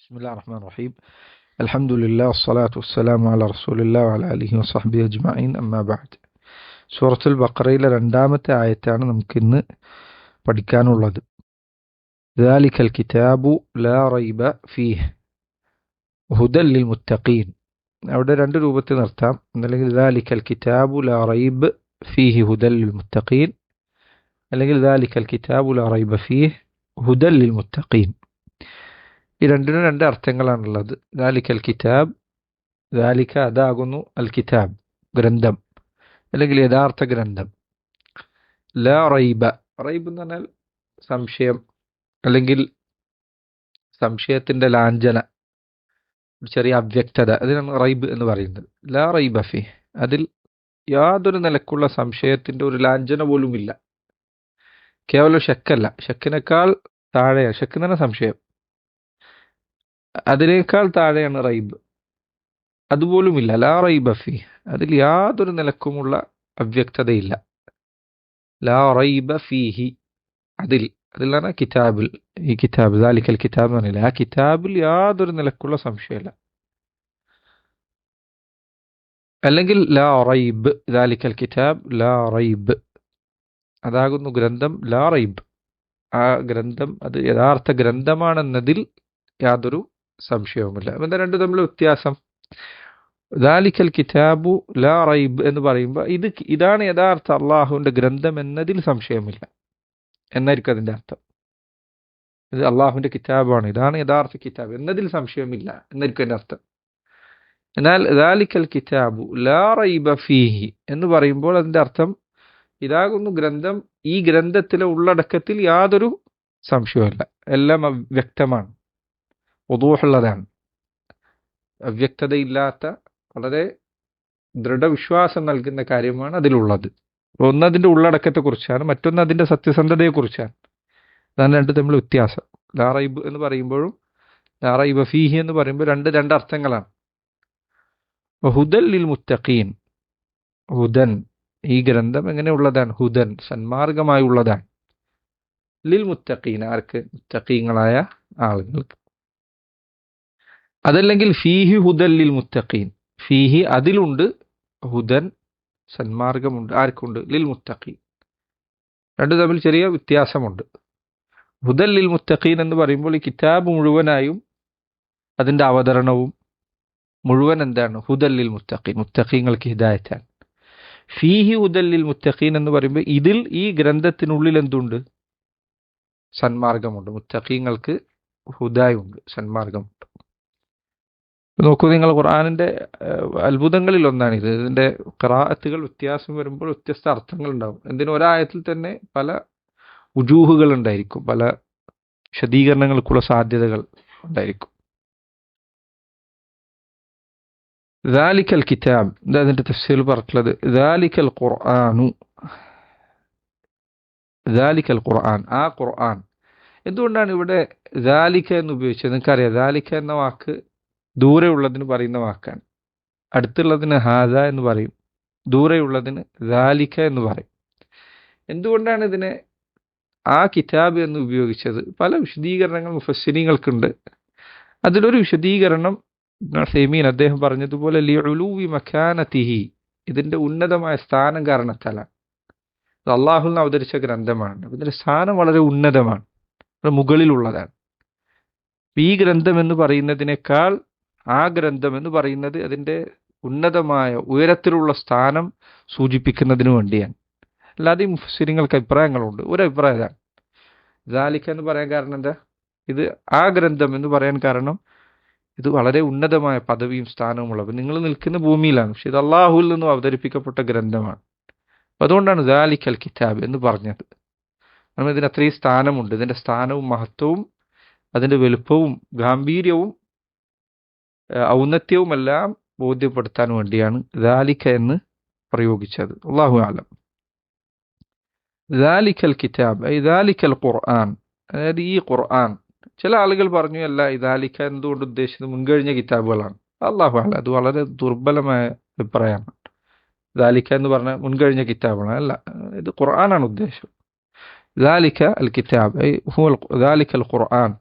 بسم الله الرحمن الرحيم الحمد لله والصلاة والسلام على رسول الله وعلى آله وصحبه أجمعين أما بعد സൂറത്തുൽ ബക്കറയിലെ രണ്ടാമത്തെ ആയത്താണ് നമുക്കിന്ന് പഠിക്കാനുള്ളത് ذلك الكتاب لا ريب فيه هدى للمتقين അവിടെ രണ്ട് രൂപത്തിൽ നിർത്താം അല്ലെങ്കിൽ ذلك الكتاب لا ريب فيه هدى للمتقين അല്ലെങ്കിൽ ذلك الكتاب لا ريب فيه هدى للمتقين ഈ രണ്ടിനും രണ്ട് അർത്ഥങ്ങളാണുള്ളത്. ദാലിക്കൽ കിതാബ് ദാലിക്ക അതാകുന്നു അൽ കിതാബ് ഗ്രന്ഥം അല്ലെങ്കിൽ യഥാർത്ഥ ഗ്രന്ഥം. ല റൈബ റൈബ് എന്ന് പറഞ്ഞാൽ സംശയം അല്ലെങ്കിൽ സംശയത്തിന്റെ ലാഞ്ചന ചെറിയ അവ്യക്തത അതിനാണ് റൈബ് എന്ന് പറയുന്നത്. ല റൈബ ഫി അതിൽ യാതൊരു നിലക്കുള്ള സംശയത്തിന്റെ ഒരു ലാഞ്ചന പോലുമില്ല. കേവലം ഷക്കല്ല ഷക്കിനേക്കാൾ താഴെയാണ് ഷെക്കിന് തന്നെ സംശയം. അതിനേക്കാൾ താഴെയാണ് റൈബ്. അതുപോലുമില്ല ലാ റൈബ ഫി. അതിൽ യാതൊരു നിലക്കുമുള്ള അവ്യക്തതയില്ല. ലാ റൈബ ഫീഹി. അതിൽ അതിലാണ് കിതാബിൽ ഈ കിതാബ് ദാലിക്കൽ കിതാബ് പറഞ്ഞില്ല? ആ കിതാബിൽ യാതൊരു നിലക്കുള്ള സംശയമില്ല. അല്ലെങ്കിൽ ലാ റൈബ് ദാലിക്കൽ കിതാബ് ലാ റൈബ്. അതാകുന്നു ഗ്രന്ഥം ലാ റൈബ്. ആ ഗ്രന്ഥം അത് യഥാർത്ഥ ഗ്രന്ഥമാണെന്നതിൽ യാതൊരു സംശയവുമില്ല. എന്താ രണ്ടു തമ്മിൽ വ്യത്യാസം? ദാലിക്കൽ കിതാബു ലാ റൈബ് എന്ന് പറയുമ്പോൾ ഇത് ഇതാണ് യഥാർത്ഥ അള്ളാഹുവിന്റെ ഗ്രന്ഥം എന്നതിൽ സംശയമില്ല. എന്നായിരിക്കും അതിന്റെ അർത്ഥം. ഇത് അള്ളാഹുവിന്റെ കിതാബാണ്. ഇതാണ് യഥാർത്ഥ കിതാബ്. എന്നതിൽ സംശയമില്ല. എന്നായിരിക്കും അതിന്റെ അർത്ഥം. എന്നാൽ ദാലിക്കൽ കിതാബു ലാ റൈബ ഫീഹി എന്ന് പറയുമ്പോൾ അതിന്റെ അർത്ഥം ഇതാകുന്നു ഗ്രന്ഥം. ഈ ഗ്രന്ഥത്തിലെ ഉള്ളടക്കത്തിൽ യാതൊരു സംശയവുമില്ല. എല്ലാം വ്യക്തമാണ്. ഉദൂഹുള്ളതാണ്. അവ്യക്തതയില്ലാത്ത വളരെ ദൃഢവിശ്വാസം നൽകുന്ന കാര്യമാണ് അതിലുള്ളത്. ഒന്ന് അതിന്റെ ഉള്ളടക്കത്തെക്കുറിച്ചാണ് മറ്റൊന്ന് അതിന്റെ സത്യസന്ധതയെക്കുറിച്ചാണ്. അതാണ് രണ്ട് തമ്മിൽ വ്യത്യാസം. ലാറൈബ് എന്ന് പറയുമ്പോഴും ലാറൈബ ഫീഹി എന്ന് പറയുമ്പോൾ രണ്ട് രണ്ട് അർത്ഥങ്ങളാണ് ഹുദൽ ലിൽ മുത്തഖീൻ. ഹുദൻ ഈ ഗ്രന്ഥം എങ്ങനെയുള്ളതാണ്? ഹുദൻ സന്മാർഗമായുള്ളതാണ്. ലിൽ മുത്തഖീൻ ആർക്ക്? മുത്തഖീങ്ങളായ ആളുകൾക്ക്. അതല്ലെങ്കിൽ ഫീഹി ഹുദല്ലിൽ മുത്തഖീൻ. ഫീഹി അതിലുണ്ട് ഹുദൻ സന്മാർഗമുണ്ട് ആർക്കുണ്ട്? ലിൽ മുത്തഖീൻ. രണ്ട് തമ്മിൽ ചെറിയ വ്യത്യാസമുണ്ട്. ഹുദല്ലിൽ മുത്തഖീൻ എന്ന് പറയുമ്പോൾ ഈ കിതാബ് മുഴുവനായും അതിന്റെ അവതരണവും മുഴുവൻ എന്താണ്? ഹുദല്ലിൽ മുത്തഖീൻ. മുത്തഖീങ്ങൾക്ക് ഹിദായത്താണ്. ഫീഹി ഹുദല്ലിൽ മുത്തഖീൻ എന്ന് പറയുമ്പോൾ ഇതിൽ ഈ ഗ്രന്ഥത്തിനുള്ളിൽ എന്തുണ്ട്? സന്മാർഗമുണ്ട്. മുത്തഖീങ്ങൾക്ക് ഹുദായുണ്ട് സന്മാർഗമുണ്ട്. നോക്കൂ നിങ്ങൾ ഖുർആാനിന്റെ അത്ഭുതങ്ങളിൽ ഒന്നാണ് ഇത് ഇതിന്റെ ഖറാഅത്തുകൾ വ്യത്യാസം വരുമ്പോൾ വ്യത്യസ്ത അർത്ഥങ്ങൾ ഉണ്ടാവും എന്തിനും ഒരായത്തിൽ തന്നെ പല ഉജൂഹുകൾ ഉണ്ടായിരിക്കും പല വിശദീകരണങ്ങൾക്കുള്ള സാധ്യതകൾ ഉണ്ടായിരിക്കും. ദാലിക്കൽ കിതാബ് എന്താ അതിന്റെ തഫ്സീൽ പറഞ്ഞിട്ടുള്ളത്. ദാലിക്കൽ ഖുർആാനു ദാലിക്കൽ ഖുർആൻ ആ ഖുർആൻ. എന്തുകൊണ്ടാണ് ഇവിടെ ദാലിക്ക എന്ന് ഉപയോഗിച്ചത്? നിങ്ങൾക്കറിയാം ദാലിക്ക എന്ന വാക്ക് ദൂരെയുള്ളതിന് പറയുന്ന വാക്കാണ്. അടുത്തുള്ളതിന് ഹാദ എന്ന് പറയും. ദൂരെയുള്ളതിന് ദാലിക്ക എന്ന് പറയും. എന്തുകൊണ്ടാണ് ഇതിനെ ആ കിതാബ് എന്ന് ഉപയോഗിച്ചത്? പല വിശദീകരണങ്ങൾ മുഫസ്സിനികൾക്കുണ്ട് അതിലൊരു വിശദീകരണം സെമീൻ അദ്ദേഹം പറഞ്ഞതുപോലെ ലിയുലൂവി മക്കാനത്തിഹി ഇതിന്റെ ഉന്നതമായ സ്ഥാനം കാരണത്താലാണ്. ഇത് അള്ളാഹുൽ അവതരിച്ച ഗ്രന്ഥമാണ്. ഇതിന്റെ സ്ഥാനം വളരെ ഉന്നതമാണ്. മുകളിലുള്ളതാണ്. ഈ ഗ്രന്ഥം എന്ന് പറയുന്നതിനേക്കാൾ ആ ഗ്രന്ഥം എന്ന് പറയുന്നത് അതിന്റെ ഉന്നതമായ ഉയരത്തിലുള്ള സ്ഥാനം സൂചിപ്പിക്കുന്നതിന് വേണ്ടിയാണ്. അല്ലാതെ ഈ മുഫസിരിങ്ങൾക്ക് അഭിപ്രായങ്ങളുണ്ട്. ഒരു അഭിപ്രായതാണ് ജാലിക്ക എന്ന് പറയാൻ കാരണം എന്താ? ഇത് ആ ഗ്രന്ഥം എന്ന് പറയാൻ കാരണം ഇത് വളരെ ഉന്നതമായ പദവിയും സ്ഥാനവുമുള്ളത് നിങ്ങൾ നിൽക്കുന്ന ഭൂമിയിലാണ്. പക്ഷെ ഇത് അള്ളാഹുവിൽ നിന്നും അവതരിപ്പിക്കപ്പെട്ട ഗ്രന്ഥമാണ്. അപ്പം അതുകൊണ്ടാണ് ദാലിക്കൽ കിതാബ് എന്ന് പറഞ്ഞത്. കാരണം ഇതിന് അത്രയും സ്ഥാനമുണ്ട്. ഇതിന്റെ സ്ഥാനവും മഹത്വവും അതിന്റെ വലുപ്പവും ഗാംഭീര്യവും ഔന്നത്യവുമെല്ലാം ബോധ്യപ്പെടുത്താൻ വേണ്ടിയാണ് ദാലിക്ക എന്ന് പ്രയോഗിച്ചത്. അള്ളാഹു ആലം ദാലിക്കൽ കിതാബ് ദാലിക്കൽ ഖുർആൻ. അതായത് ഈ ഖുർആൻ. ചില ആളുകൾ പറഞ്ഞു അല്ല ഇതാലിക്ക എന്തുകൊണ്ട് ഉദ്ദേശിച്ചത്? മുൻകഴിഞ്ഞ കിതാബുകളാണ്. അള്ളാഹു ആല അത് വളരെ ദുർബലമായ അഭിപ്രായമാണ്. ദാലിക്ക എന്ന് പറഞ്ഞ മുൻകഴിഞ്ഞ കിതാബാണ് അല്ല ഇത് ഖുർആനാണ് ഉദ്ദേശം. ദാലിക്ക അൽ കിതാബ് ദാലിക്ക അൽ ഖുർആൻ.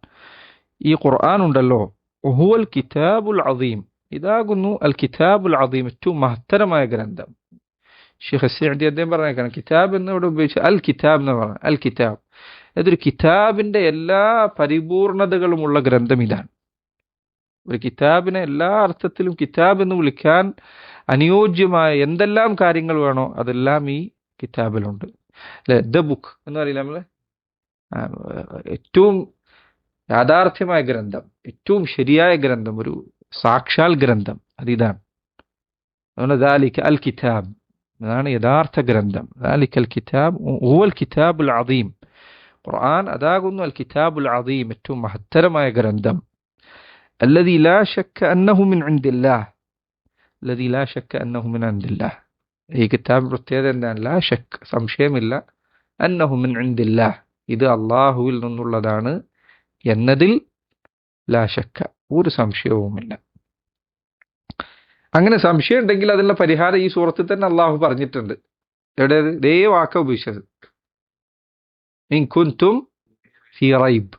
ഈ ഖുർആൻ ഉണ്ടല്ലോ ഹുവൽ കിതാബുൽ അദീം ഇതാകുന്നു അൽ കിതാബുൽ അദീം ഏറ്റവും മഹത്തരമായ ഗ്രന്ഥം ഷെയ്ഖ് സീഅദി അദ്ദേഹം പറഞ്ഞേക്കാണ് കിതാബ് എന്ന് ഇവിടെ ഉപയോഗിച്ച് അൽ കിതാബ് എന്ന് പറഞ്ഞു അൽ കിതാബ് അതൊരു കിതാബിന്റെ എല്ലാ പരിപൂർണതകളുമുള്ള ഗ്രന്ഥം ഇതാണ്. ഒരു കിതാബിനെ എല്ലാ അർത്ഥത്തിലും കിതാബ് എന്ന് വിളിക്കാൻ അനുയോജ്യമായ എന്തെല്ലാം കാര്യങ്ങൾ വേണോ അതെല്ലാം ഈ കിതാബിലുണ്ട്. അല്ലെ? ദ ബുക്ക് എന്ന് പറയില്ല നമ്മൾ ഏറ്റവും യാഥാർത്ഥ്യമായ ഗ്രന്ഥം ഏറ്റവും ശരിയായ ഗ്രന്ഥം ഒരു സാക്ഷാൽ ഗ്രന്ഥം അതിതാണ് അതുകൊണ്ട് ദാലിക അൽ കിതാബ് അതാണ് യഥാർത്ഥ ഗ്രന്ഥം ദാലിക അൽ കിതാബ് ഹുവൽ കിതാബുൽ അദീം ഖുർആൻ അതാകുന്നു അൽ കിതാബുൽ അദീം ഏറ്റവും മഹത്തരമായ ഗ്രന്ഥം الذي لا شك أنه من عند الله الذي لا شك أنه من عند الله ഈ കിതാബ് പ്രത്യേകത എന്താണ് ലാ ഷക്ക് സംശയമില്ല അന്നഹു മിൻ ഇൻദില്ലാ ഇത് അള്ളാഹുവിൽ നിന്നുള്ളതാണ് എന്നതിൽ ലാശക്ക ഒരു സംശയവുമില്ല. അങ്ങനെ സംശയം ഉണ്ടെങ്കിൽ അതിനുള്ള പരിഹാരം ഈ സൂറത്തിൽ തന്നെ അള്ളാഹു പറഞ്ഞിട്ടുണ്ട്. എവിടെ? ഇതേ വാക്ക ഉപയോഗിച്ചത്. ഇൻ കുൻതും ഫി റൈബ്.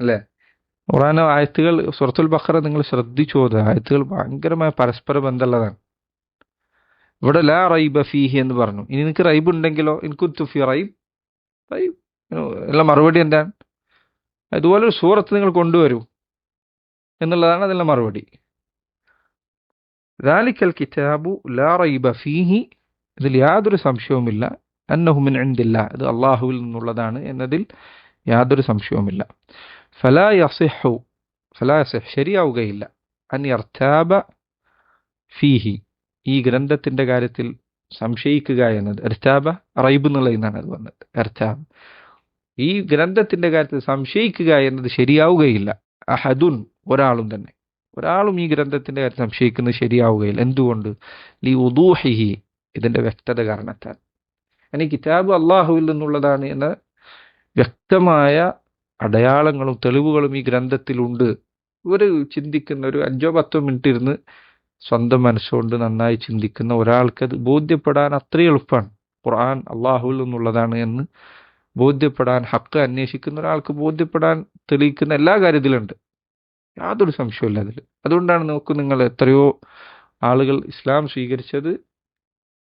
അല്ലേ? ഖുറാൻ ആയത്തുകൾ സൂറത്തുൽ ബഖറ നിങ്ങൾ ശ്രദ്ധിച്ചു പോകുന്നത് ആയത്തുകൾ ഭയങ്കരമായ പരസ്പര ബന്ധമുള്ളതാണ്. ഇവിടെ ലാ റൈബ ഫീഹി എന്ന് പറഞ്ഞു. ഇനി നിനക്ക് റൈബ് ഉണ്ടെങ്കിലോ? ഇൻകുത്തു ഫി റൈബ്. റൈബ്. എല്ലാം മറുപടി എന്താണ്? ഇതുപോലൊരു സൂറത്ത് നിങ്ങൾ കൊണ്ടുവരൂ എന്നുള്ളതാണ് അതിന്റെ മറുപടി. ദാലിക്കൽ കിതാബു ലാ റൈബ ഫീഹി ഇതിൽ യാതൊരു സംശയവുമില്ല. അന്നഹുമിൻ എന്തില്ല ഇത് അള്ളാഹുവിൽ നിന്നുള്ളതാണ് എന്നതിൽ യാതൊരു സംശയവുമില്ല. ഫലാ യസിഹു ഫലാ യസിഹ് ശരിയാവുകയില്ല. അൻ അർത്താബ ഫീഹി ഈ ഗ്രന്ഥത്തിന്റെ കാര്യത്തിൽ സംശയിക്കുക എന്നത് എർത്താബ റൈബ് എന്നുള്ള അത് വന്നത്. എർത്താബ് ഈ ഗ്രന്ഥത്തിന്റെ കാര്യത്തിൽ സംശയിക്കുക എന്നത് ശരിയാവുകയില്ല. അഹദുൻ ഒരാളും തന്നെ. ഒരാളും ഈ ഗ്രന്ഥത്തിന്റെ കാര്യത്തിൽ സംശയിക്കുന്നത് ശരിയാവുകയില്ല. എന്തുകൊണ്ട്? ലി ഉദൂഹിഹി ഇതിന്റെ വ്യക്തത കാരണത്താൽ. ഇനി കിതാബ് അള്ളാഹുവിൽ നിന്നുള്ളതാണ് എന്ന വ്യക്തമായ അടയാളങ്ങളും തെളിവുകളും ഈ ഗ്രന്ഥത്തിലുണ്ട്. ഒരു ചിന്തിക്കുന്ന ഒരു അഞ്ചോ പത്തോ മിനിറ്റ് ഇരുന്ന് സ്വന്തം മനസ്സുകൊണ്ട് നന്നായി ചിന്തിക്കുന്ന ഒരാൾക്കത് ബോധ്യപ്പെടാൻ അത്ര എളുപ്പമാണ്. ഖുർആൻ അള്ളാഹുവിൽ നിന്നുള്ളതാണ് എന്ന് ബോധ്യപ്പെടാൻ ഹക്ക് അന്വേഷിക്കുന്ന ഒരാൾക്ക് ബോധ്യപ്പെടാൻ തെളിയിക്കുന്ന എല്ലാ കാര്യത്തിലുണ്ട്. യാതൊരു സംശയമില്ല അതിൽ. അതുകൊണ്ടാണ് നോക്കൂ നിങ്ങൾ എത്രയോ ആളുകൾ ഇസ്ലാം സ്വീകരിച്ചത്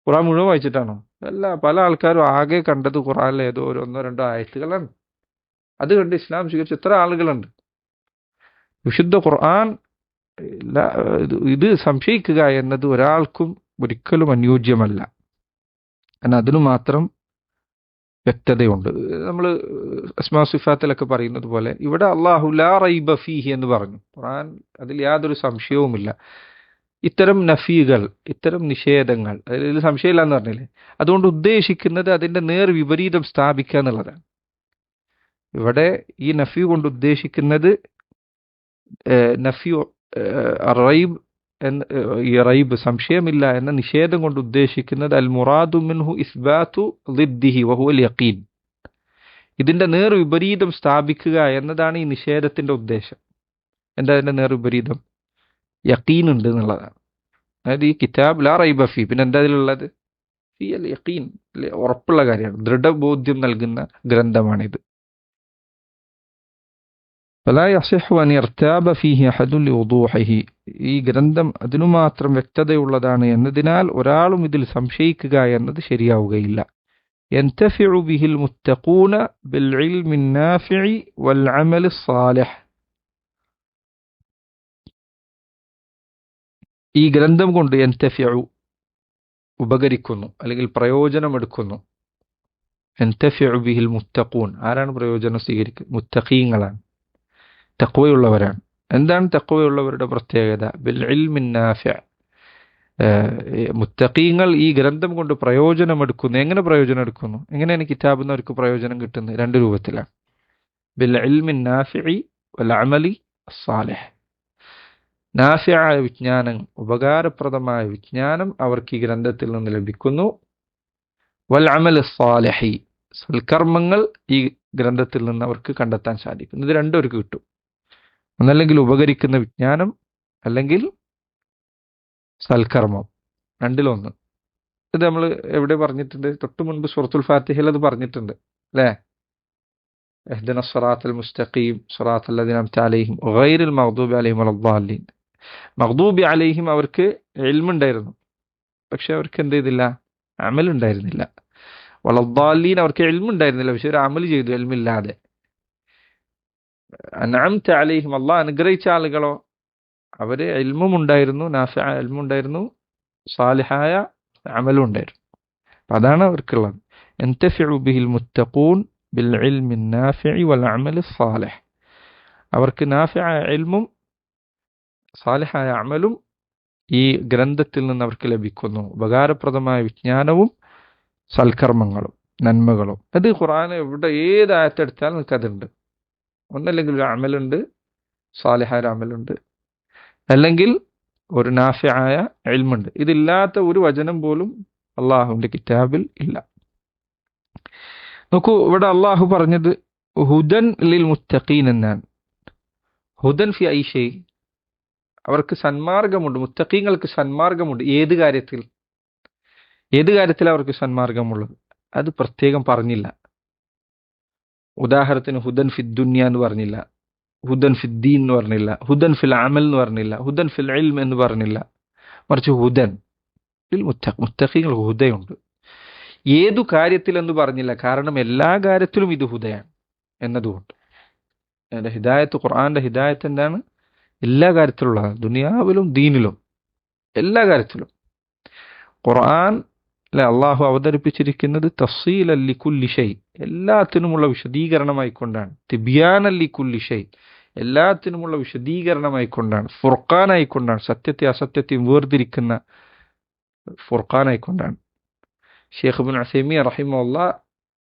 ഖുറാൻ മുഴുവൻ വായിച്ചിട്ടാണോ? അല്ല പല ആൾക്കാരും ആകെ കണ്ടത് ഖുറാനിലെ ഏതോ ഒരു ഒന്നോ രണ്ടോ ആയത്തുകളാണ്. അത് കണ്ട് ഇസ്ലാം സ്വീകരിച്ച എത്ര ആളുകളുണ്ട്? വിശുദ്ധ ഖുർആൻ ഇത് സംശയിക്കുക എന്നത് ഒരാൾക്കും ഒരിക്കലും അനുയോജ്യമല്ല. കാരണം അതിനു മാത്രം വ്യക്തതയുണ്ട്. നമ്മൾ അസ്മാ സിഫാത്തിലൊക്കെ പറയുന്നത് പോലെ ഇവിടെ അള്ളാഹു ലാ റൈബ ഫീഹി എന്ന് പറഞ്ഞു. ഖുറാൻ അതിൽ യാതൊരു സംശയവുമില്ല. ഇത്തരം നഫീകൾ ഇത്തരം നിഷേധങ്ങൾ അതിൽ സംശയമില്ല എന്ന് പറഞ്ഞില്ലേ? അതുകൊണ്ട് ഉദ്ദേശിക്കുന്നത് അതിന്റെ നേർ വിപരീതം സ്ഥാപിക്കുക എന്നുള്ളതാണ്. ഇവിടെ ഈ നഫി കൊണ്ട് ഉദ്ദേശിക്കുന്നത് നഫി റൈബ് എന്ന ഈ റൈബ് സംശയമില്ല എന്ന നിഷേധം കൊണ്ട് ഉദ്ദേശിക്കുന്നത് അൽ മുറാദു മിൻഹു ഇസ്ബാത്തു ലിദ്ദിഹി വഹുൽ യക്കീൻ ഇതിന്റെ നേർ വിപരീതം സ്ഥാപിക്കുക എന്നതാണ് ഈ നിഷേധത്തിന്റെ ഉദ്ദേശം. എന്താ അതിന്റെ നേർ വിപരീതം? യക്കീൻ ഉണ്ട് എന്നുള്ളതാണ്. അതായത് ഈ കിതാബ് ലാ റൈബ ഫി പിന്നെ എന്താ അതിലുള്ളത്? ഫി അൽ യക്കീൻ ഉറപ്പുള്ള കാര്യമാണ്. ദൃഢബോധ്യം നൽകുന്ന ഗ്രന്ഥമാണിത്. فلا يصح أن يرتاب فيه أحد لوضوحه ഈ ഗ്രന്ഥം അതിനു മാത്രം വ്യക്തതയുള്ളതാണ് എന്നതിനാൽ ഒരാളും ഇതിൽ സംശയിക്കുക എന്നത് ശരിയാവുകയില്ല ينتفع به المتقون بالعلم النافع والعمل الصالح ഈ ഗ്രന്ഥം കൊണ്ട് യന്തഫിഉ ഉപകരിക്കുന്നു അല്ലെങ്കിൽ പ്രയോജനമെടുക്കുന്നു യന്തഫിഉ ബിഹിൽ മുത്തഖൂൻ ആരാണ് പ്രയോജനം സ്വീകരിക്കുക മുത്തഖീങ്ങളാണ് തക്വയുള്ളവരാണ്. എന്താണ് തക്വയുള്ളവരുടെ പ്രത്യേകത? ബിൽ മുത്തഖീങ്ങൾ ഈ ഗ്രന്ഥം കൊണ്ട് പ്രയോജനമെടുക്കുന്നു. എങ്ങനെ പ്രയോജനം എടുക്കുന്നു എങ്ങനെയാണ് കിതാബിൽ നിന്ന് അവർക്ക് പ്രയോജനം കിട്ടുന്നത്? രണ്ട് രൂപത്തിലാണ്. ബിൽ വൽ നാഫിയായ വിജ്ഞാനം ഉപകാരപ്രദമായ വിജ്ഞാനം അവർക്ക് ഈ ഗ്രന്ഥത്തിൽ നിന്ന് ലഭിക്കുന്നു. വൽ സൽക്കർമ്മങ്ങൾ ഈ ഗ്രന്ഥത്തിൽ നിന്ന് അവർക്ക് കണ്ടെത്താൻ സാധിക്കും ഇത് രണ്ടും അവർക്ക് കിട്ടും. ഒന്നല്ലെങ്കിൽ ഉപകരിക്കുന്ന വിജ്ഞാനം അല്ലെങ്കിൽ സൽക്കർമ്മം. രണ്ടിലൊന്ന്. ഇത് നമ്മൾ എവിടെ പറഞ്ഞിട്ടുണ്ട്? തൊട്ട് മുൻപ് സുറത്തുൽ ഫാത്തിഹയിൽ അത് പറഞ്ഞിട്ടുണ്ട്. അല്ലേ? എഹ്ദന സറാത്തൽ മുസ്തഖീം സറാത്തൽ അലൈഹിം ഗൈറുൽ മഹദൂബി അലൈഹിം അലീൻ മഹദൂബി അലൈഹിം അവർക്ക് എൽമുണ്ടായിരുന്നു. പക്ഷെ അവർക്ക് എന്ത് ചെയ്തില്ല? അമലുണ്ടായിരുന്നില്ല. വളദ്ദാലീൻ അവർക്ക് എൽമുണ്ടായിരുന്നില്ല. പക്ഷെ ഒരു അമൽ ചെയ്തു എൽമില്ലാതെ. അനാമത്തെ അലൈഹിം അല്ല അനുഗ്രഹിച്ച ആളുകളോ? അവർ എൽമുണ്ടായിരുന്നു നാസ എൽമുണ്ടായിരുന്നു സാലിഹായ അമലും ഉണ്ടായിരുന്നു. അപ്പം അതാണ് അവർക്കുള്ളത്. മുത്തഖൂൻ ബിൽ ഇൽമിൻ വൽ സാലിഹ്. അവർക്ക് നാഫിഅ ഇൽമും സാലിഹായ അമലും ഈ ഗ്രന്ഥത്തിൽ നിന്ന് അവർക്ക് ലഭിക്കുന്നു. ഉപകാരപ്രദമായ വിജ്ഞാനവും സൽക്കർമ്മങ്ങളും നന്മകളും. അത് ഖുറാൻ എവിടെ ഏത് നിങ്ങൾക്ക് നിൽക്കതുണ്ട് ഒന്നല്ലെങ്കിൽ ഒരു അമലുണ്ട് സാലിഹായ അമലുണ്ട് അല്ലെങ്കിൽ ഒരു നാഫിയായ എൽമുണ്ട് ഇതില്ലാത്ത ഒരു വചനം പോലും അള്ളാഹുവിന്റെ കിതാബിൽ ഇല്ല. നോക്കൂ ഇവിടെ അള്ളാഹു പറഞ്ഞത് ഹുദൻ ലിൽ മുത്തഖീൻ എന്നാണ്. ഹുദൻ ഫി ഐഷേ അവർക്ക് സന്മാർഗമുണ്ട് മുത്തഖീങ്ങൾക്ക് സന്മാർഗമുണ്ട് ഏത് കാര്യത്തിൽ? ഏത് കാര്യത്തിൽ അവർക്ക് സന്മാർഗമുള്ളത്? അത് പ്രത്യേകം പറഞ്ഞില്ല. ഉദാഹരണത്തിന് ഹുദൻ ഫിദ്ദുന്യ എന്ന് പറഞ്ഞില്ല. ഹുദൻ ഫിദ്ദീൻ എന്ന് പറഞ്ഞില്ല. ഹുദൻ ഫിൽ അമൽ എന്ന് പറഞ്ഞില്ല. ഹുദൻ ഫിൽ ഇൽം എന്ന് പറഞ്ഞില്ല. മറിച്ച് ഹുദൻ ഫിൽ മുത്തഖ് മുത്തഖീങ്ങൾക്ക് ഹുദയുണ്ട്. ഏതു കാര്യത്തിൽ എന്ന് പറഞ്ഞില്ല. കാരണം എല്ലാ കാര്യത്തിലും ഇത് ഹുദയാണ് എന്നതുകൊണ്ട്. എന്റെ ഹിദായത്ത് ഖുർആന്റെ ഹിദായത്ത് എന്താണ്? എല്ലാ കാര്യത്തിലുള്ളതാണ്. ദുനിയാവിലും ദീനിലും എല്ലാ കാര്യത്തിലും. ഖുർആൻ അല്ലെ? അള്ളാഹു അവതരിപ്പിച്ചിരിക്കുന്നത് തഫ്സീൽ അല്ലി കുല്ലിഷൈ എല്ലാത്തിനുമുള്ള വിശദീകരണമായിക്കൊണ്ടാണ്. തിബിയാൻ അല്ലി കുല്ലിഷൈ എല്ലാത്തിനുമുള്ള വിശദീകരണമായിക്കൊണ്ടാണ്. ഫുർഖാനായിക്കൊണ്ടാണ്. സത്യത്തെ അസത്യത്തെയും വേർതിരിക്കുന്ന ഫുർഖാനായിക്കൊണ്ടാണ്. ഷെയ്ഖ് ബിൻ അസൈമി റഹിമുള്ള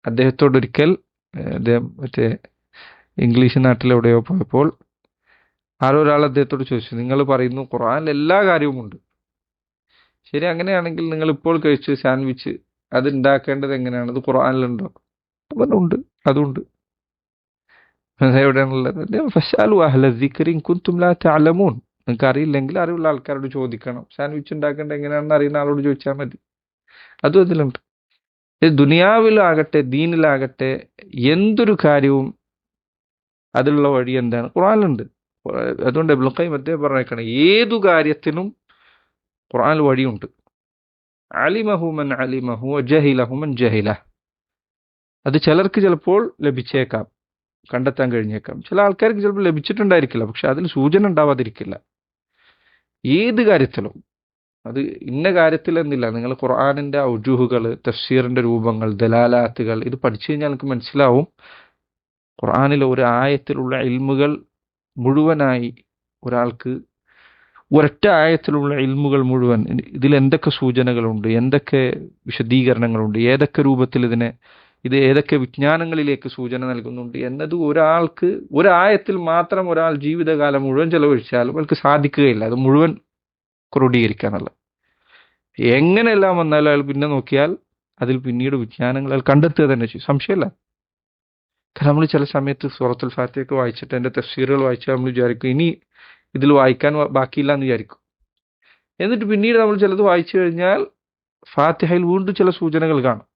അദ്ദേഹത്തോടൊരിക്കൽ അദ്ദേഹം മറ്റേ ഇംഗ്ലീഷ് നാട്ടിലെവിടെയോ പോയപ്പോൾ ആരോ ഒരാൾ അദ്ദേഹത്തോട് ചോദിച്ചു നിങ്ങൾ പറയുന്നു ഖുർആനിൽ എല്ലാ കാര്യവും ഉണ്ട് ശരി അങ്ങനെയാണെങ്കിൽ നിങ്ങൾ ഇപ്പോൾ കഴിച്ച സാൻഡ്വിച്ച് അത് ഉണ്ടാക്കേണ്ടത് എങ്ങനെയാണ്? അത് ഖുറാനിലുണ്ടോ ഉണ്ട് അതുണ്ട്. എവിടെയാണുള്ളത് നിങ്ങൾക്ക് അറിയില്ലെങ്കിൽ അറിവുള്ള ആൾക്കാരോട് ചോദിക്കണം. സാൻഡ്വിച്ച് ഉണ്ടാക്കേണ്ടത് എങ്ങനെയാണെന്ന് അറിയുന്ന ആളോട് ചോദിച്ചാൽ മതി. അതും അതിലുണ്ട്. ദുനിയാവിലാകട്ടെ ദീനിലാകട്ടെ എന്തൊരു കാര്യവും അതിലുള്ള വഴി എന്താണ്? ഖുറാനിലുണ്ട് അതുകൊണ്ട് എബ്ലുഖൈം മറ്റേ പറഞ്ഞേക്കണം ഏതു കാര്യത്തിനും ഖുർആനിൽ വഴിയുണ്ട്. അലിമഹുമൻ അലിമഹു ജഹിലഹുമൻ ജഹില അത് ചിലർക്ക് ചിലപ്പോൾ ലഭിച്ചേക്കാം കണ്ടെത്താൻ കഴിഞ്ഞേക്കാം. ചില ആൾക്കാർക്ക് ചിലപ്പോൾ ലഭിച്ചിട്ടുണ്ടായിരിക്കില്ല പക്ഷെ അതിന് സൂചന ഉണ്ടാവാതിരിക്കില്ല. ഏത് കാര്യത്തിലും അത് ഇന്ന കാര്യത്തിൽ എന്നില്ല. നിങ്ങൾ ഖുർആാനിന്റെ ഔജൂഹുകൾ തഫ്സീറിന്റെ രൂപങ്ങൾ ദലാലാത്തുകൾ ഇത് പഠിച്ചു കഴിഞ്ഞാൽ നിങ്ങൾക്ക് മനസ്സിലാവും. ഖുർആാനിലെ ഒരു ആയത്തിലുള്ള ഇൽമുകൾ മുഴുവനായി ഒരാൾക്ക് ഒരൊറ്റ ആയത്തിലുള്ള ഇൽമുകൾ മുഴുവൻ ഇതിൽ എന്തൊക്കെ സൂചനകളുണ്ട് എന്തൊക്കെ വിശദീകരണങ്ങളുണ്ട് ഏതൊക്കെ രൂപത്തിൽ ഇതിനെ ഇത് ഏതൊക്കെ വിജ്ഞാനങ്ങളിലേക്ക് സൂചന നൽകുന്നുണ്ട് എന്നത് ഒരാൾക്ക് ഒരായത്തിൽ മാത്രം ഒരാൾ ജീവിതകാലം മുഴുവൻ ചെലവഴിച്ചാൽ അവൾക്ക് സാധിക്കുകയില്ല. അത് മുഴുവൻ ക്രോഡീകരിക്കാനുള്ള എങ്ങനെയെല്ലാം വന്നാലും അയാൾ പിന്നെ നോക്കിയാൽ അതിൽ പിന്നീട് വിജ്ഞാനങ്ങൾ അയാൾ കണ്ടെത്തുക തന്നെ ചെയ്യും. സംശയമില്ല. കാരണം നമ്മൾ ചില സമയത്ത് സൂറത്തുൽ ഫാത്തിയൊക്കെ വായിച്ചിട്ട് എന്റെ തഫ്സീറുകൾ വായിച്ചാൽ നമ്മൾ വിചാരിക്കും ഇനി ഇതിൽ വായിക്കാൻ ബാക്കിയില്ല എന്ന് വിചാരിക്കും. എന്നിട്ട് പിന്നീട് നമ്മൾ ചിലത് വായിച്ചു കഴിഞ്ഞാൽ ഫാത്തിഹയിൽ വീണ്ടും ചില സൂചനകൾ കാണും.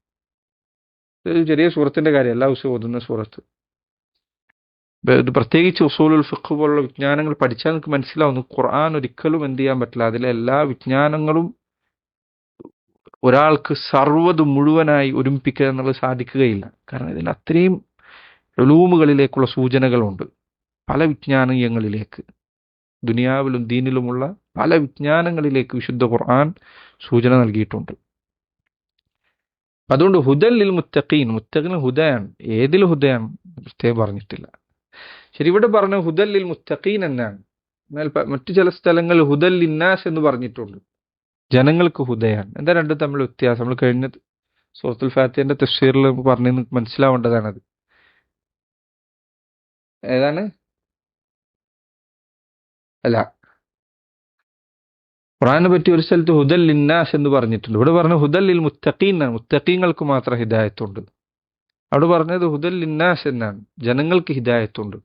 ഇത് ചെറിയ സൂറത്തിന്റെ കാര്യം എല്ലാ ഓതുന്ന സൂറത്ത്. ഇത് പ്രത്യേകിച്ച് ഉസൂലുൽ ഫിഖ് പോലുള്ള വിജ്ഞാനങ്ങൾ പഠിച്ചാൽ നമുക്ക് മനസ്സിലാവുന്നു ഖുർആൻ ഒരിക്കലും എന്ത് ചെയ്യാൻ പറ്റില്ല. അതിലെ എല്ലാ വിജ്ഞാനങ്ങളും ഒരാൾക്ക് സർവത് മുഴുവനായി ഒരുമിപ്പിക്കുക എന്നുള്ളത് സാധിക്കുകയില്ല. കാരണം ഇതിന് അത്രയും എളൂമുകളിലേക്കുള്ള സൂചനകളുണ്ട് പല വിജ്ഞാനീയങ്ങളിലേക്ക്. ദുനിയാവിലും ദീനിലുമുള്ള പല വിജ്ഞാനങ്ങളിലേക്ക് വിശുദ്ധ ഖുർആൻ സൂചന നൽകിയിട്ടുണ്ട്. അതുകൊണ്ട് ഹുദല്ലിൽ മുത്തഖീൻ മുത്തഖിന് ഹുദയാണ്. ഏതിൽ ഹുദയാണ്? പ്രത്യേകം പറഞ്ഞിട്ടില്ല. ശരി ഇവിടെ പറഞ്ഞ ഹുദല്ലിൽ മുത്തഖീൻ എന്നാണ്. എന്നാൽ മറ്റു ചില സ്ഥലങ്ങളിൽ ഹുദൽ ഇന്നാസ് എന്ന് പറഞ്ഞിട്ടുണ്ട്. ജനങ്ങൾക്ക് ഹുദയാണ്. എന്താ രണ്ടും തമ്മിൽ വ്യത്യാസം? നമ്മൾ കഴിഞ്ഞ സൂറത്തുൽ ഫാത്തിന്റെ തഫ്സീറിൽ പറഞ്ഞ് മനസ്സിലാവേണ്ടതാണത്. ഏതാണ്? അല്ല. ഖുറാനെ പറ്റി ഒരു സ്ഥലത്ത് ഹുദൽ ലിന്നാസ് എന്ന് പറഞ്ഞിട്ടുണ്ട്. ഇവിടെ പറഞ്ഞ ഹുദൽ ലിൽ മുത്തഖീൻ എന്നാണ്. മുത്തഖീങ്ങൾക്ക് മാത്രം ഹിദായത്തുണ്ട്. അവിടെ പറഞ്ഞത് ഹുദൽ ലിന്നാസ് എന്നാണ്. ജനങ്ങൾക്ക് ഹിദായത്തുണ്ട്.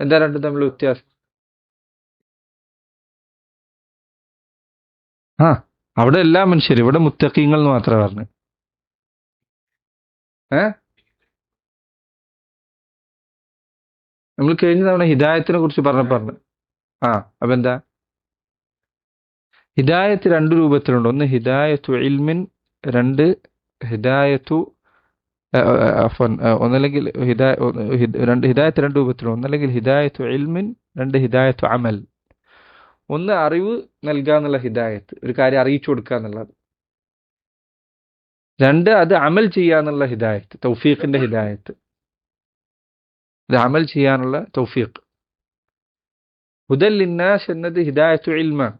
എന്താ രണ്ടും തമ്മിൽ വ്യത്യാസം? ആ അവിടെ എല്ലാ മനുഷ്യരും ഇവിടെ മുത്തഖീങ്ങൾ എന്ന് മാത്രമേ പറഞ്ഞു. ഏ? നമ്മൾ കഴിഞ്ഞ തവണ ഹിദായത്തിനെ കുറിച്ച് പറഞ്ഞ പറഞ്ഞു. ആ അപ്പൊ എന്താ ഹിദായത്ത് രണ്ട് രൂപത്തിലുണ്ട്. ഒന്ന് ഹിദായത്തു ഇൽമിൻ രണ്ട് ഹിദായത്തു അഫൻ ഒന്നല്ലെങ്കിൽ ഹിദായ രണ്ട് ഹിദായത്ത് രണ്ട് രൂപത്തിലുണ്ട്. ഒന്നല്ലെങ്കിൽ ഹിദായത്തു ഇൽമിൻ രണ്ട് ഹിദായത്തു അമൽ. ഒന്ന് അറിവ് നൽകുക എന്നുള്ള ഹിദായത്ത് ഒരു കാര്യം അറിയിച്ചു കൊടുക്കുക എന്നുള്ളത്. രണ്ട് അത് അമൽ ചെയ്യുക എന്നുള്ള ഹിദായത്ത് തൗഫീഖിന്റെ ഹിദായത്ത്. അത് അമൽ ചെയ്യാനുള്ള തൗഫീഖ്. ഹുദൽ ലിന്നാസ് എന്നത് ഹിദായത്തു ഇൽമാണ്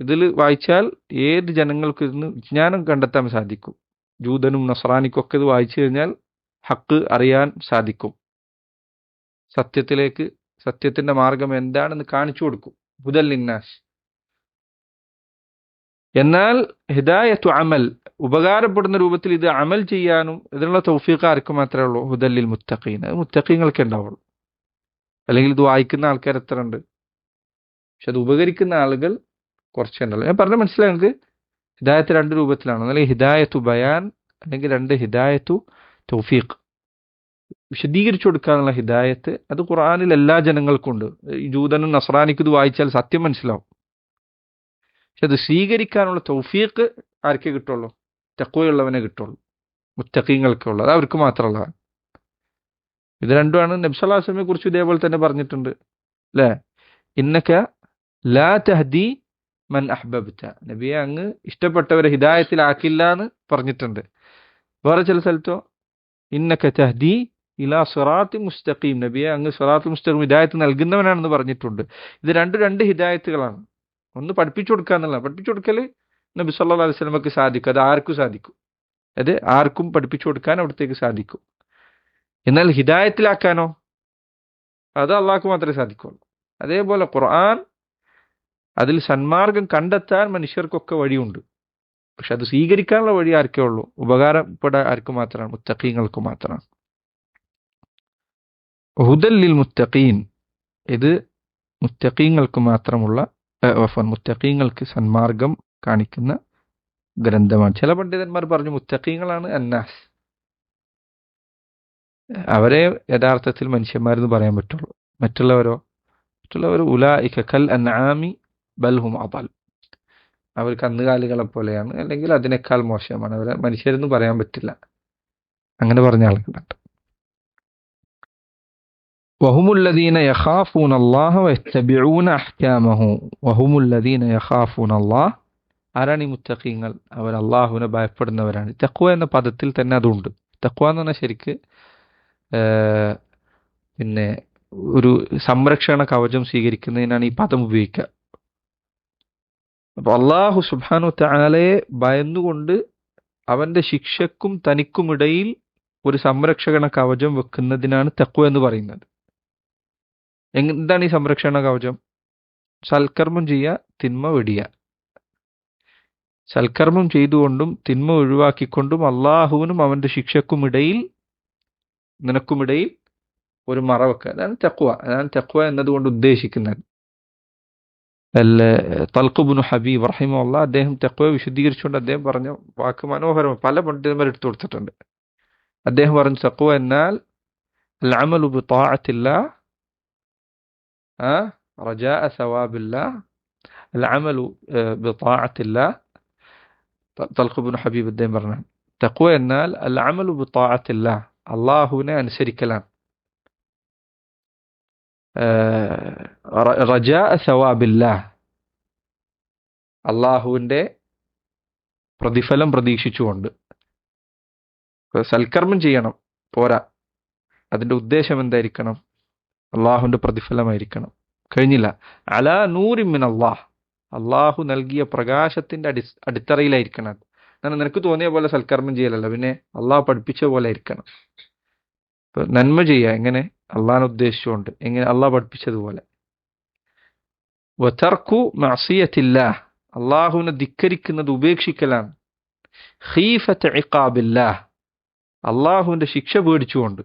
ഇതിൽ വായിച്ചാൽ ഏത് ജനങ്ങൾക്ക് ഇന്ന് വിജ്ഞാനം കണ്ടെത്താൻ സാധിക്കും? ജൂതനും നസ്രാനിക്കും ഒക്കെ ഇത് വായിച്ചു കഴിഞ്ഞാൽ ഹക്ക് അറിയാൻ സാധിക്കും. സത്യത്തിലേക്ക് സത്യത്തിന്റെ മാർഗം എന്താണെന്ന് കാണിച്ചു കൊടുക്കും ഹുദൽ ലിന്നാസ്. എന്നാൽ ഹിദായത്തു അമൽ ഉപകാരപ്പെടുന്ന രൂപത്തിൽ ഇത് അമൽ ചെയ്യാനും ഇതിനുള്ള തൗഫീഖ് ആർക്ക് മാത്രമേ ഉള്ളൂ? ഹുദല്ലിൽ മുത്തഖീൻ. അത് ഉണ്ടാവുള്ളൂ. അല്ലെങ്കിൽ ഇത് വായിക്കുന്ന ആൾക്കാർ എത്ര ഉണ്ട്? പക്ഷെ അത് ഉപകരിക്കുന്ന ആളുകൾ കുറച്ചേ ഉണ്ടാവുള്ളൂ ഞാൻ പറഞ്ഞ മനസ്സിലായി നിങ്ങൾക്ക്? ഹിദായത്ത് രണ്ട് രൂപത്തിലാണ്. അല്ലെങ്കിൽ ഹിദായത്തു ബയാൻ അല്ലെങ്കിൽ രണ്ട് ഹിദായത്തു തൗഫീഖ്. വിശദീകരിച്ചു കൊടുക്കാനുള്ള ഹിദായത്ത് അത് ഖുറാനിൽ എല്ലാ ജനങ്ങൾക്കും ഉണ്ട് ജൂതനും നസ്രാനിക്കും ഇത് വായിച്ചാൽ സത്യം മനസ്സിലാവും. പക്ഷെ അത് സ്വീകരിക്കാനുള്ള തൗഫീഖ് ആർക്കേ കിട്ടുള്ളൂ? തെക്കുവയുള്ളവനെ കിട്ടുള്ളൂ. മുത്തഖീങ്ങൾക്ക് അത് അവർക്ക് മാത്രമുള്ളതാണ്. ഇത് രണ്ടുമാണ്. നബ്സലാസ്ലമെ കുറിച്ച് ഇതേപോലെ തന്നെ പറഞ്ഞിട്ടുണ്ട്. അല്ലേ? ഇന്നക്ക ലാ തഹദി മൻ അഹ്ബബ്ത. നബിയെ അങ്ങ് ഇഷ്ടപ്പെട്ടവരെ ഹിദായത്തിലാക്കില്ല എന്ന് പറഞ്ഞിട്ടുണ്ട്. വേറെ ചില സ്ഥലത്തോ? ഇന്നക്ക തഹദി ഇലാ സിറാത്തി മുസ്തഖീം. നബിയെ അങ്ങ് സിറാത്ത് മുസ്തഖീം ഹിദായത്ത് നൽകുന്നവനാണെന്ന് പറഞ്ഞിട്ടുണ്ട്. ഇത് രണ്ട് രണ്ട് ഹിദായത്തുകളാണ്. ഒന്ന് പഠിപ്പിച്ചു കൊടുക്കുക എന്നുള്ള പഠിപ്പിച്ചു കൊടുക്കൽ നബി സല്ലാ അലൈഹി സ്വലമക്ക് സാധിക്കും. അത് ആർക്കും സാധിക്കും? അത് ആർക്കും പഠിപ്പിച്ചു കൊടുക്കാൻ അവിടത്തേക്ക് സാധിക്കും. എന്നാൽ ഹിദായത്തിലാക്കാനോ? അത് അള്ളാഹ്ക്ക് മാത്രമേ സാധിക്കുള്ളൂ. അതേപോലെ ഖുർആൻ അതിൽ സന്മാർഗം കണ്ടെത്താൻ മനുഷ്യർക്കൊക്കെ വഴിയുണ്ട്. പക്ഷെ അത് സ്വീകരിക്കാനുള്ള വഴി ആർക്കേ ഉള്ളൂ? ഉപകാരപ്പെടാൻ ആർക്ക് മാത്രമാണ്? മുത്തഖീങ്ങൾക്ക് മാത്രമാണ്. ഹുദല്ലിൽ മുത്തഖീൻ. ഇത് മുത്തഖീങ്ങൾക്ക് മാത്രമുള്ള മുത്തഖീങ്ങൾക്ക് സന്മാർഗം കാണിക്കുന്ന ഗ്രന്ഥമാണ്. ചില പണ്ഡിതന്മാർ പറഞ്ഞു മുത്തഖീങ്ങളാണ് അന്നാസ്. അവരെ യഥാർത്ഥത്തിൽ മനുഷ്യന്മാരെന്ന് പറയാൻ പറ്റുള്ളൂ. മറ്റുള്ളവരോ? മറ്റുള്ളവർ ഉലാ ഇഖൽ അൻആമി ബൽഹും അതാൽ അവർ കന്നുകാലികളെ പോലെയാണ്. അല്ലെങ്കിൽ അതിനേക്കാൾ മോശമാണ്. അവരെ മനുഷ്യരെന്ന് പറയാൻ പറ്റില്ല. അങ്ങനെ പറഞ്ഞ ആളുകളുണ്ട്. വഹുമുല്ലദീന യഖാഫൂൻ അള്ളാഹ വസ്തബിഊന വഹുമുല്ലദീന യഖാഫൂൻ അള്ളാഹ് ആരാണ് ഈ മുത്തഖീങ്ങൾ? അവർ അള്ളാഹുവിനെ ഭയപ്പെടുന്നവരാണ്. തക്വ എന്ന പദത്തിൽ തന്നെ അതുണ്ട്. തക്വ എന്ന് പറഞ്ഞാൽ ശരിക്ക് പിന്നെ ഒരു സംരക്ഷണ കവചം സ്വീകരിക്കുന്നതിനാണ് ഈ പദം ഉപയോഗിക്കുക. അപ്പൊ അള്ളാഹു സുബാനു താലയെ ഭയന്നുകൊണ്ട് അവന്റെ ശിക്ഷക്കും തനിക്കുമിടയിൽ ഒരു സംരക്ഷണ കവചം വെക്കുന്നതിനാണ് തെക്കു എന്ന് പറയുന്നത്. എന്താണ് ഈ സംരക്ഷണ കവചം? സൽക്കർമ്മം ചെയ്യുക തിന്മ വെടിയ സൽക്കർമ്മം ചെയ്തുകൊണ്ടും തിന്മ ഒഴിവാക്കിക്കൊണ്ടും അള്ളാഹുവിനും അവന്റെ ശിക്ഷക്കുമിടയിൽ നിനക്കുമിടയിൽ ഒരു മറ വെക്കുക അതാണ് തെക്കുവ അതാണ് തെക്കുവ എന്നതുകൊണ്ട് ഉദ്ദേശിക്കുന്നത്. തൽക്കുബിനു ഹബീബ് റഹിമുള്ള അദ്ദേഹം തെക്കുവെ വിശദീകരിച്ചുകൊണ്ട് അദ്ദേഹം പറഞ്ഞ വാക്ക് മനോഹരമായി പല പണ്ഡിതന്മാർ എടുത്തു കൊടുത്തിട്ടുണ്ട് അദ്ദേഹം പറഞ്ഞു തെക്കുവ എന്നാൽ അമലുബു താഴത്തില്ല റജാ സവാബില്ല അമലു താഴത്തില്ല തൽക്കുബിനു ഹബീബ് അദ്ദേഹം പറഞ്ഞു തെക്കുവ എന്നാൽ അമലുബു താഴത്തില്ല അള്ളാഹുവിനെ അനുസരിക്കലാണ് റജാ സവാബില്ലാ അള്ളാഹുവിന്റെ പ്രതിഫലം പ്രതീക്ഷിച്ചുകൊണ്ട്. സൽക്കർമ്മം ചെയ്യണം പോരാ. അതിന്റെ ഉദ്ദേശം എന്തായിരിക്കണം? അള്ളാഹുവിന്റെ പ്രതിഫലമായിരിക്കണം. കഴിഞ്ഞില്ല. അല നൂറിമിൻ അള്ളാഹ് അള്ളാഹു നൽകിയ പ്രകാശത്തിന്റെ അടി അടിത്തറയിലായിരിക്കണം അത്. എന്നാൽ നിനക്ക് തോന്നിയ പോലെ സൽക്കർമ്മം ചെയ്യലല്ല. പിന്നെ അള്ളാഹ് പഠിപ്പിച്ച പോലെ ആയിരിക്കണം. നന്മ ചെയ്യുക എങ്ങനെ? അള്ളാഹിനെ ഉദ്ദേശിച്ചുകൊണ്ട് എങ്ങനെ അള്ളാഹ് പഠിപ്പിച്ചതുപോലെ. വതർക്കു മഅസിയത്തില്ലാ അള്ളാഹുവിനെ ധിക്കരിക്കുന്നത് ഉപേക്ഷിക്കലാണ്. ഖീഫത്ത് ഇഖാബില്ലാഹ് അള്ളാഹുവിന്റെ ശിക്ഷ പേടിച്ചുകൊണ്ട്.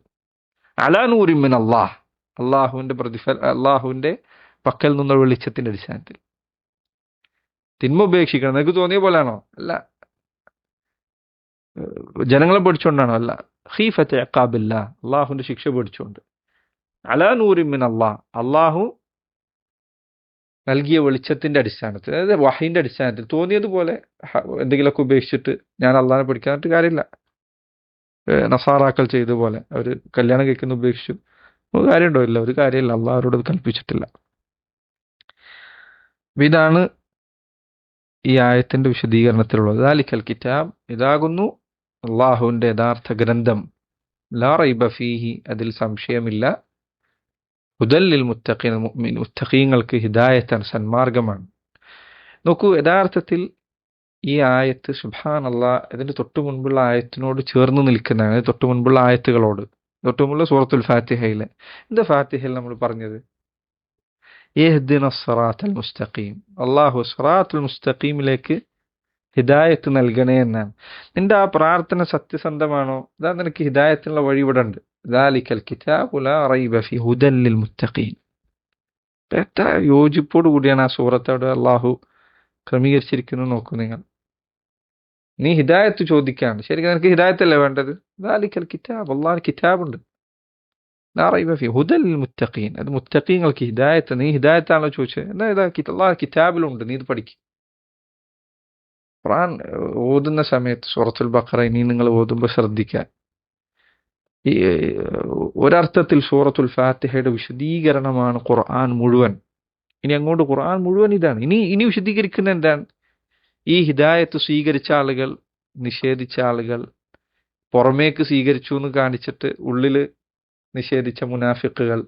അലാനൂരിമിൻ അള്ളാഹ് അള്ളാഹുവിന്റെ പ്രതിഫല അള്ളാഹുവിന്റെ പക്കൽ നിന്നുള്ള വെളിച്ചത്തിന്റെ അടിസ്ഥാനത്തിൽ. തിന്മ ഉപേക്ഷിക്കണം നിനക്ക് തോന്നിയ പോലെയാണോ? അല്ല. ജനങ്ങളെ പേടിച്ചുകൊണ്ടാണോ? അല്ല. ഖീഫത്ത് ഇഖാബില്ല അള്ളാഹുവിന്റെ ശിക്ഷ പേടിച്ചുകൊണ്ട്. അലാ നൂറിമിൻ അള്ളാഹ് അള്ളാഹു നൽകിയ വെളിച്ചത്തിന്റെ അടിസ്ഥാനത്തിൽ അതായത് വഹീന്റെ അടിസ്ഥാനത്തിൽ തോന്നിയതുപോലെ എന്തെങ്കിലുമൊക്കെ ഉപേക്ഷിച്ചിട്ട് ഞാൻ അള്ളാഹിനെ പഠിക്കാനായിട്ട് കാര്യമില്ല. നസാറാക്കൾ ചെയ്ത പോലെ അവർ കല്യാണം കഴിക്കുന്ന ഉപേക്ഷിച്ചു. ഒരു കാര്യമുണ്ടോ? ഇല്ല ഒരു കാര്യമില്ല. അള്ളാഹ് അവരോട് കൽപ്പിച്ചിട്ടില്ല. ഇതാണ് ഈ ആയത്തിന്റെ വിശദീകരണത്തിലുള്ളത്. ദാലിക്കൽ കിതാബ് ഇതാകുന്നു. അള്ളാഹുവിന്റെ യഥാർത്ഥ ഗ്രന്ഥം. ലാ റൈബ ഫീഹി അതിൽ സംശയമില്ല. ഹുദല്ലിൽ മുത്തഖീൻ മുത്തഖീങ്ങൾക്ക് ഹിദായത്താണ് സന്മാർഗമാണ്. നോക്കൂ യഥാർത്ഥത്തിൽ ഈ ആയത്ത് സുബാൻ അള്ളാ ഇതിന്റെ തൊട്ടു മുൻപുള്ള ആയത്തിനോട് ചേർന്ന് നിൽക്കുന്നതാണ്. തൊട്ടു മുൻപുള്ള ആയത്തുകളോട്. തൊട്ടു മുമ്പുള്ള സൂറത്തുൽ ഫാത്തിഹയിലെ. എന്താ ഫാത്തിഹയിൽ നമ്മൾ പറഞ്ഞത്? സറാത്തുൽ മുസ്തഖീം. അള്ളാഹു സറാത്തുൽ മുസ്തഖീമിലേക്ക് ഹിദായത്ത് നൽകണേ എന്നാണ്. നിന്റെ ആ പ്രാർത്ഥന സത്യസന്ധമാണോ? ഇതാ നിനക്ക് ഹിദായത്തിനുള്ള വഴി ഇവിടെ ഉണ്ട്. ദാലിക്കൽ കിതാബു ലാ റൈബ ഫി ഹുദൻ ലിൽ മുത്തഖീൻ എത്ര യോജിപ്പോട് കൂടിയാണ് ആ സൂറത്തോട് അള്ളാഹു ക്രമീകരിച്ചിരിക്കുന്നത് നോക്കൂ നിങ്ങൾ. നീ ഹിദായത്ത് ചോദിക്കാണ്. ശരിക്കും നിനക്ക് ഹിദായത്തല്ലേ വേണ്ടത്? ദാലിക്കൽ കിതാബ് അള്ളാഹ് കിതാബുണ്ട്. ലാ റൈബ ഫി ഹുദൻ ലിൽ മുത്തഖീൻ അത് മുത്തഖീങ്ങൾക്ക് ഹിദായത്ത്. നീ ഹിദായത്താണല്ലോ ചോദിച്ചത്? എന്നാ ഇതാ കിത- അള്ളാഹ് കിതാബിലുണ്ട്. നീ ഇത് പഠിക്കും. ഖുർആൻ ഏഹ്, ഓതുന്ന സമയത്ത് സൂറത്തുൽ ബഖറ ഇനി നിങ്ങൾ ഓതുമ്പോൾ ശ്രദ്ധിക്കാൻ. ഒരർത്ഥത്തിൽ സൂറത്തുൽ ഫാത്തിഹയുടെ വിശദീകരണമാണ് ഖുർആൻ മുഴുവൻ. ഇനി അങ്ങോട്ട് ഖുർആൻ മുഴുവൻ ഇതാണ്. ഇനി ഇനി വിശദീകരിക്കുന്ന എന്താണ്? ഈ ഹിദായത്ത് സ്വീകരിച്ച ആളുകൾ നിഷേധിച്ച ആളുകൾ പുറമേക്ക് സ്വീകരിച്ചു എന്ന് കാണിച്ചിട്ട് ഉള്ളിൽ നിഷേധിച്ച മുനാഫിക്കുകൾ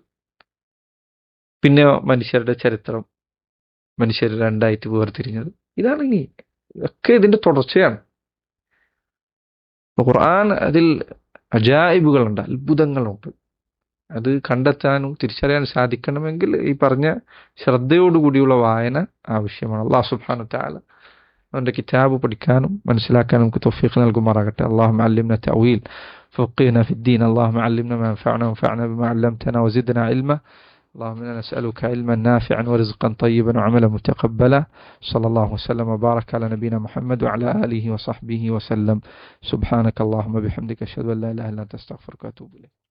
പിന്നെ മനുഷ്യരുടെ ചരിത്രം മനുഷ്യർ രണ്ടായിട്ട് വേർതിരിഞ്ഞത്. ഇതാണ് ഇനി ഒക്കെ ഇതിന്റെ തുടർച്ചയാണ്. ഖുർആൻ അതിൽ അജായിബുകളുണ്ട് അത്ഭുതങ്ങളുണ്ട് അത് കണ്ടെത്താനും തിരിച്ചറിയാൻ സാധിക്കണമെങ്കിൽ ഈ പറഞ്ഞ ശ്രദ്ധയോടുകൂടിയുള്ള വായന ആവശ്യമാണ് അള്ളാഹു സുബ്ഹാനഹു തആല അവന്റെ കിതാബ് പഠിക്കാനും മനസ്സിലാക്കാനും നമുക്ക് തൗഫീഖ് നൽകുമാറാകട്ടെ അള്ളാഹു علمنا تأويل فقهنا في الدين اللهم علمنا ما ينفعنا وانفعنا بما علمتنا وزدنا علما اللهم إنا نسألك علما نافعا ورزقا طيبا وعملا متقبلا. صلى الله وسلم وبارك على نبينا محمد وعلى آله وصحبه وسلم. سبحانك اللهم بحمدك أشهد أن لا إله إلا أنت أستغفرك وأتوب إليك.